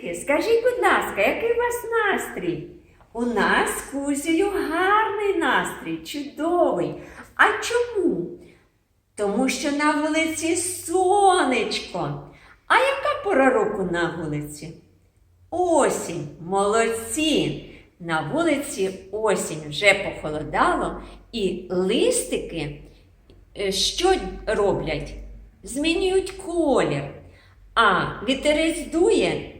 Дітки, скажіть, будь ласка, який у вас настрій? У нас з Кузею гарний настрій, чудовий. А чому? Тому що на вулиці сонечко. А яка пора року на вулиці? Осінь, молодці! На вулиці осінь вже похолодало, і листики е, що роблять? Змінюють колір. А вітерець дує.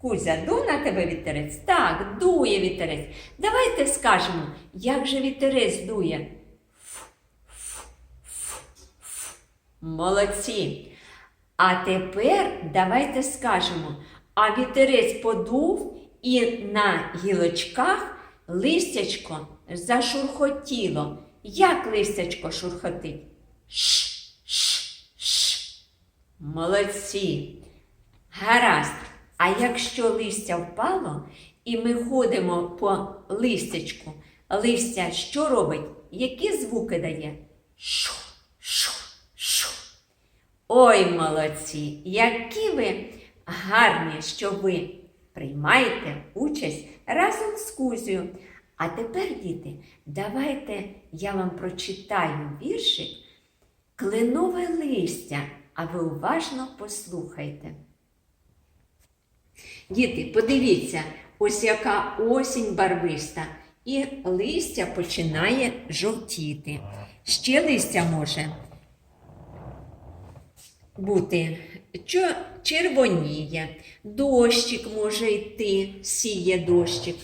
Кузя, дув на тебе вітерець? Так, дує вітерець. Давайте скажемо, як же вітерець дує. Молодці. А тепер давайте скажемо, а вітерець подув і на гілочках листячко зашурхотіло. Як листячко шурхотить? Ш, ш, ш. Молодці. Гаразд. А якщо листя впало, і ми ходимо по листячку, листя що робить? Які звуки дає? Шу, шу, шу. Ой, молодці! Які ви гарні, що ви приймаєте участь разом з Кузею. А тепер, діти, давайте я вам прочитаю віршик Кленове листя, а ви уважно послухайте. Діти, подивіться, ось яка осінь барвиста, і листя починає жовтіти. Ще листя може бути червоніє, дощик може йти, сіє дощик,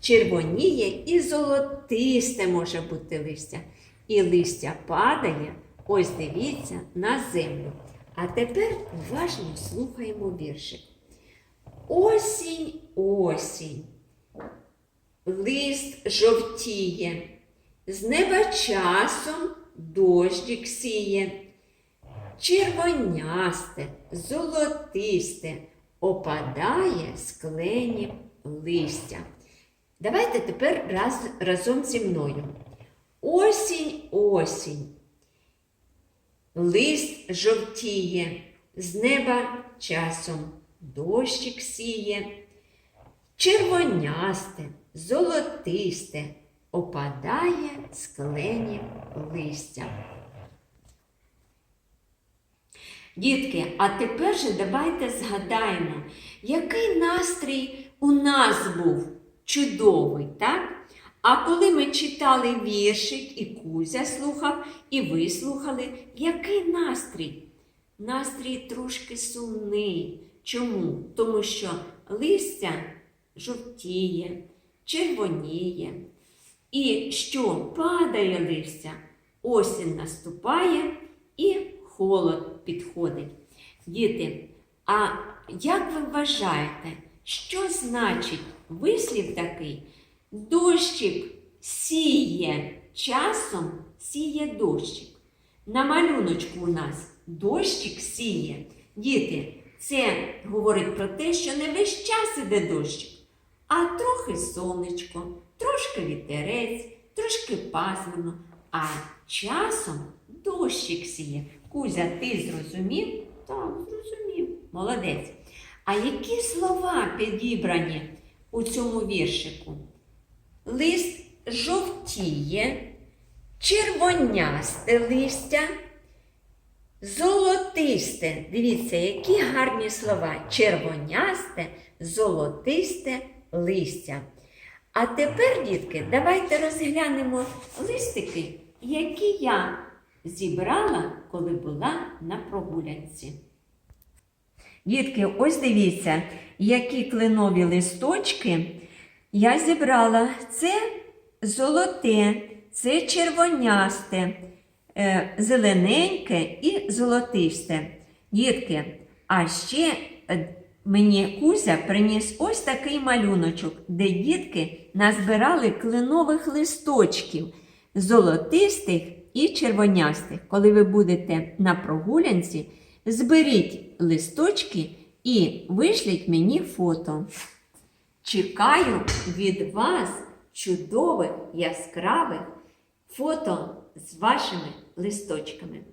червоніє і золотисте може бути листя. І листя падає, ось дивіться, на землю. А тепер уважно слухаємо віршик. Осінь, осінь, лист жовтіє, з неба часом дощик сіє, червонясте, золотисте, опадає з клені листя. Давайте тепер раз, разом зі мною. Осінь, осінь, лист жовтіє, з неба часом дощик сіє, червонясте, золотисте, опадає з клені листя. Дітки, а тепер же давайте згадаємо, який настрій у нас був чудовий, так? А коли ми читали віршик, і Кузя слухав, і ви слухали, який настрій? Настрій трошки сумний. Чому? Тому що листя жовтіє, червоніє. І що падає листя, осінь наступає і холод підходить. Діти, а як ви вважаєте, що значить вислів такий? Дощик сіє часом сіє дощик. На малюночку у нас дощик сіє. Діти, це говорить про те, що не весь час іде дощик, а трохи сонечко, трошки вітерець, трошки пасмурно, а часом дощик сіє. Кузя, ти зрозумів? Так, зрозумів. Молодець. А які слова підібрані у цьому віршику? Лист жовтіє, червонясте листя, золотисте. Дивіться, які гарні слова. Червонясте, золотисте листя. А тепер, дітки, давайте розглянемо листики, які я зібрала, коли була на прогулянці. Дітки, ось дивіться, які кленові листочки я зібрала. Це золоте, це червонясте, зелененьке і золотисте. Дітки, а ще е, мені Кузя приніс ось такий малюночок, де дітки назбирали кленових листочків, золотистих і червонястих. Коли ви будете на прогулянці, зберіть листочки і вишліть мені фото. Чекаю від вас чудових яскравих фото з вашими листочками.